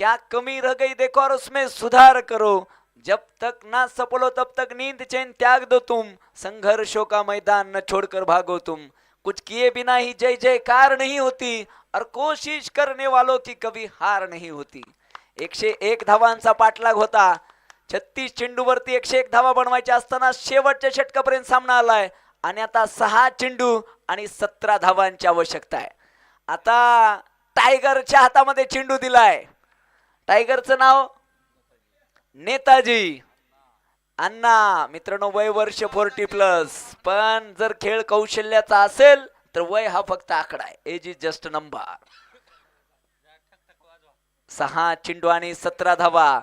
क्या कमी रह गई देखो और उसमें सुधार करो। जब तक ना सफल हो तब तक नींद चैन त्याग दो तुम। संघर्षों का मैदान न छोड़कर भागो तुम। कुछ किए बिना ही जय जयकार नहीं होती और कोशिश करने वालों की कभी हार नहीं होती। एकशे एक धावांचा पाठलाग होता। छत्तीस चेंडूवरती एकशे एक धावा बनवायच्या असताना शेवटच्या षटकापर्यंत सामना आलाय आणि आता सहा चेंडू आणि सतरा धावांची आवश्यकता आहे. आता टायगरच्या हातामध्ये चेंडू दिलाय. टायगरचं नाव? नेताजी. अण्णा मित्रांनो वय वर्ष फोर्टी प्लस पण जर खेळ कौशल्याचा असेल तर वय हा फक्त आकडा आहे. एज इज जस्ट नंबर सहा चिंडू आणि सतरा धावा.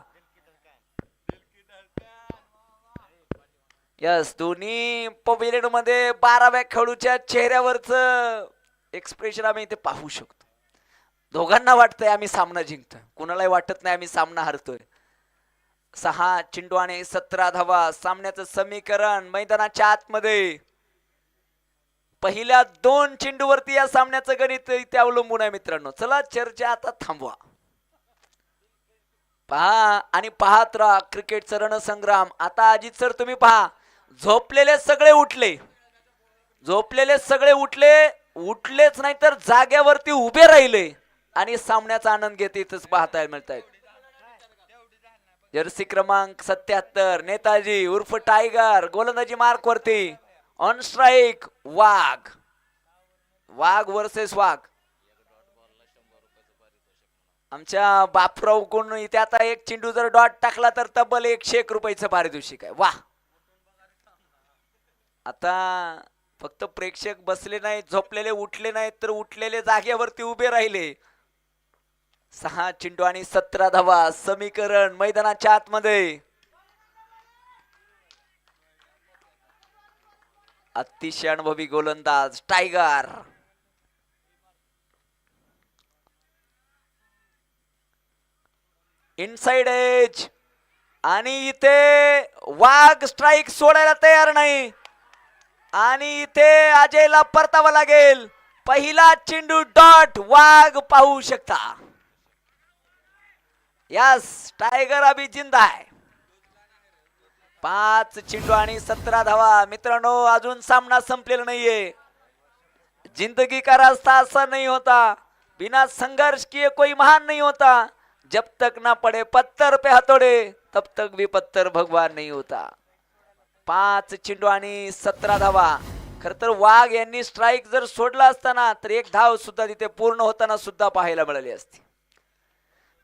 यस दोन्ही पवेलियनमध्ये बाराव्या खेळूच्या चेहऱ्यावरच एक्सप्रेशन आम्ही इथे पाहू शकतो. दोघांना वाटतंय आम्ही सामना जिंकतोय. कुणालाही वाटत नाही आम्ही सामना हरतोय. सहा चिंडू आणि सतरा धावा सामन्याचं समीकरण मैदानाच्या आतमध्ये. पहिल्या दोन चेंडूवरती या सामन्याचं गणित इथे अवलंबून आहे मित्रांनो. चला चर्चा आता थांबवा. पहा आणि पाहत राहा क्रिकेटचा रणसंग्राम. आता अजित सर तुम्ही पहा. झोपलेले सगळे उठले. झोपलेले सगळे उठले. उठलेच नाही तर जाग्यावरती उभे राहिले. आणि सामन्याचा आनंद घेत इथंच पाहता मिळत आहेत जर्सी क्रमांक सत्याहत्तर नेताजी उर्फ टायगर गोलंदाजी मार्क वरती. ऑन स्ट्राईक वाघ. वाघ वर्सेस वाघ. आमच्या बापराव कोण इथे आता एक चेंडू जर डॉट टाकला तर तब्बल एकशे एक रुपयाचं पारितोषिक आहे. वा आता फक्त प्रेक्षक बसले नाहीत झोपलेले उठले नाहीत तर उठलेले जागेवरती उभे राहिले. सहा चेंडू आणि सतरा धावा समीकरण मैदानाच्या आतमध्ये. अतिशय अनुभवी गोलंदाज टायगर. इनसाइड एज आणि इथे वाघ स्ट्राईक सोडायला तयार नाही. आणि इथे अजयला परतावा लागेल. पहिला चेंडू डॉट वाघ पाहू शकता. यस टायगर अभि जिंदा आहे. पाच चिंडू आणि सतरा धावा. मित्रांनो अजून सामना संपलेला नाहीये. जिंदगी का रास्ता असा नहीं होता. बिना संघर्ष किए कोई महान नहीं होता. जब तक ना पड़े पत्थर पे हथोड़े तब तक भी पत्थर भगवान नाही होता. पाच चेंडू आणि सतरा धावा. खर तर वाघ यांनी स्ट्राईक जर सोडला असताना तर एक धाव सुद्धा तिथे पूर्ण होताना सुद्धा पाहायला मिळाली असती.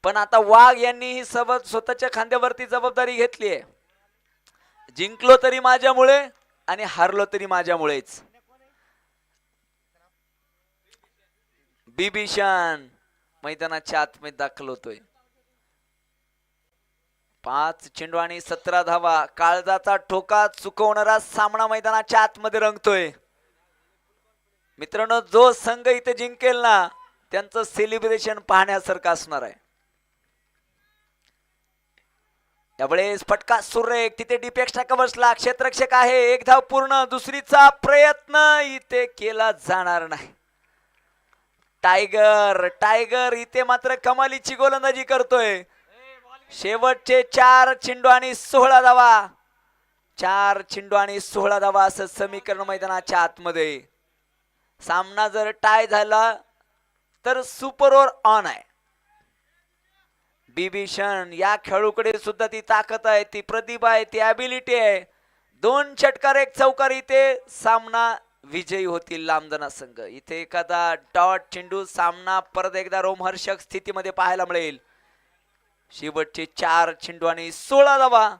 पण आता वाघ यांनी ही सब स्वतःच्या खांद्यावरती जबाबदारी घेतली आहे. जिंकलो तरी माझ्यामुळे आणि हारलो तरी माझ्यामुळेच. बिभीषण मैदानाच्या आतमध्ये दाखल होतोय. पाच चेंडू आणि सतरा धावा. काळजाचा ठोका चुकवणारा सामना मैदानाच्या आतमध्ये रंगतोय. मित्रांनो जो संघ इथे जिंकेल ना त्यांचं सेलिब्रेशन पाहण्यासारखं असणार आहे. यावेळेस फटका सुरेख तिथे डिपेक्स्ट्रा कवचला क्षेत्रक्षक आहे. एक धाव पूर्ण दुसरीचा प्रयत्न इथे केला जाणार नाही. टायगर टायगर इथे मात्र कमालीची गोलंदाजी करतोय. शेवटचे चार चिंडू आणि सोहळा धावा. चार चिंडू आणि सोहळा धावा असं समीकरण मैदानाच्या आतमध्ये. सामना जर टाय झाला तर सुपर ओव्हर ऑन आहे. बिभीषण या खेळूकडे सुद्धा ती ताकद आहे ती प्रतिभा आहे ती ॲबिलिटी आहे. दोन षटकार एक चौकार इथे सामना विजयी होतील लांबदना संघ. इथे एखादा डॉट चेंडू सामना परत एकदा रोमहर्षक स्थितीमध्ये पाहायला मिळेल. शेवटचे चार चेंडू आणि सोळा धावा.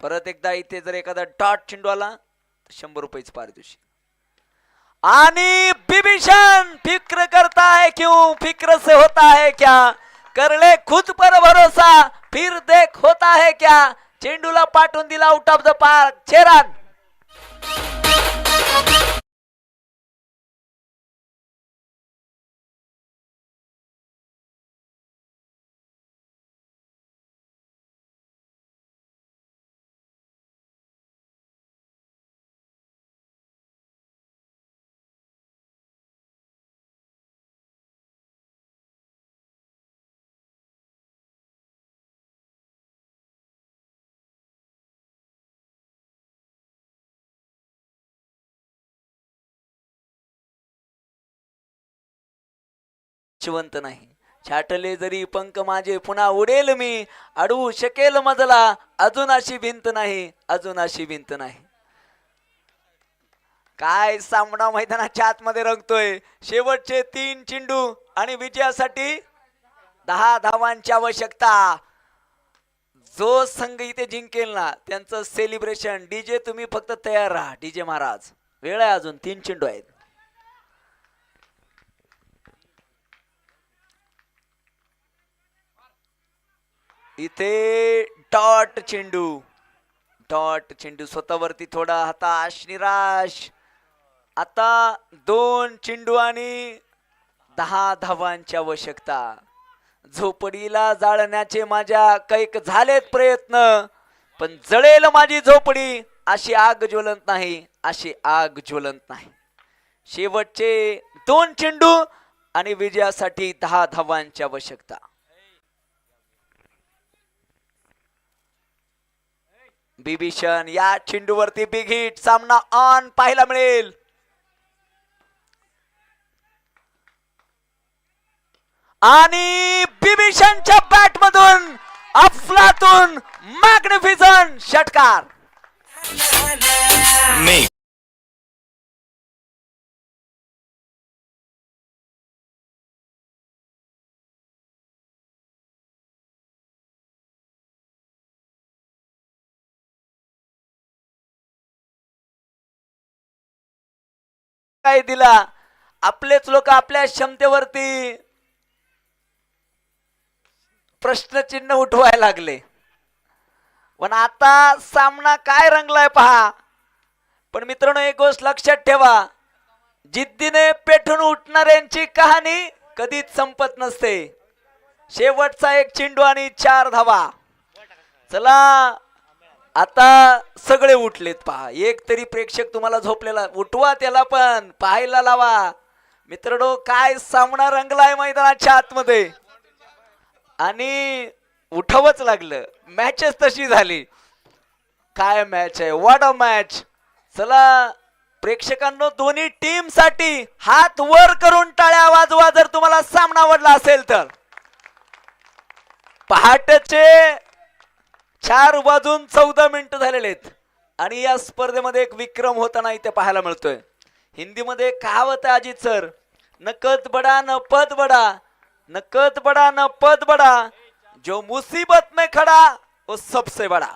परत एकदा इथे जर एखादा डॉट चेंडू आला तर शंभर रुपयेच पारितोषिक. आणि बिभीषण फिक्र करता है क्यों? फिक्र से होता है क्या? कर ले खुद पर भरोसा फिर देख होता है क्या? चेंडूला पाठवून दिला आउट ऑफ द पार्क छे शिवंत नाही. छाटले जरी पंख माझे पुन्हा उडेल मी अडवू शकेल मजला अजून अशी भिंत नाही अजून अशी भिंत नाही. काय सामना मैदानाच्या आतमध्ये रंगतोय? शेवटचे तीन चेंडू आणि विजयासाठी दहा धावांची आवश्यकता. जो संघ इथे जिंकेल ना त्यांचं सेलिब्रेशन डीजे तुम्ही फक्त तयार राहा. डीजे महाराज वेळ आहे अजून तीन चेंडू आहेत. इथे डॉट चेंडू डॉट चेंडू स्वतःवरती थोडा हताश निराश. आता दोन चेंडू आणि दहा धावांची आवश्यकता. झोपडीला जाळण्याचे माझ्या कैक झालेत प्रयत्न पण जळेल माझी झोपडी. अशी आग ज्वलंत नाही अशी आग ज्वलंत नाही. शेवटचे दोन चेंडू आणि विजयासाठी दहा धावांची आवश्यकता. बिभीषण या चेंडूवरती बिग हिट सामना ऑन पाहायला मिळेल. आणि बिभीषणच्या बॅट मधून अफलातून मॅग्निफिजन षटकार. काय दिला आपलेच लोक आपल्या क्षमतेवरती प्रश्नचिन्ह उठवायला लागले. पण आता सामना काय रंगलाय पहा. पण मित्रांनो एक गोष्ट लक्षात ठेवा. जिद्दीने पेठून उठणाऱ्यांची कहाणी कधीच संपत नसते. शेवटचा एक चेंडू आणि चार धावा. चला आता सगळे उठलेत पहा. एक तरी प्रेक्षक तुम्हाला झोपलेला उठवा त्याला पण पाहायला लावा. मित्रांनो काय सामना रंगलाय मैदानाच्या आतमध्ये. आणि उठावंच लागलं. मॅचच तशी झाली. काय मॅच आहे? वॉट अ मॅच चला प्रेक्षकांनो दोन्ही टीमसाठी हात वर करून टाळ्या वाजवा जर तुम्हाला सामना आवडला असेल तर. पहाटेचे चार वाजून चौदा मिनिटं झालेले आहेत. आणि या स्पर्धेमध्ये एक विक्रम होताना इथे पाहायला मिळतोय. हिंदीमध्ये कहावत आहे अजित सर नकत बडा न पद बडा न कद बडा न पद बडा जो मुसीबत में खडा वो सबसे बडा.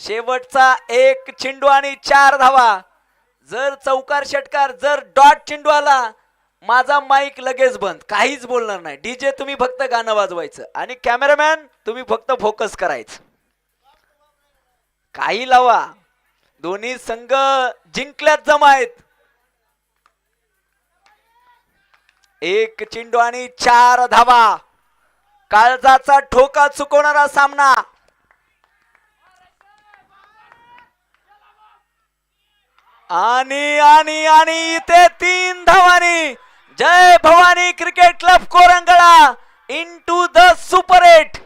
शेवटचा एक चेंडू आणि चार धावा. जर चौकार षटकार जर डॉट चेंडू आला माझा माईक लगेच बंद. काहीच बोलणार नाही. डीजे तुम्ही फक्त गाणं वाजवायचं. आणि कॅमेरामॅन तुम्ही फक्त फोकस करायचं. काही लावा. दोन्ही संघ जिंकल्यात जमा आहेत एक चिंडू आणि चार धावा. काळजाचा ठोका चुकवणारा सामना. आणि आणि आणि इथे तीन धावानी. Jai Bhavani cricket club Korangala. Into the super eight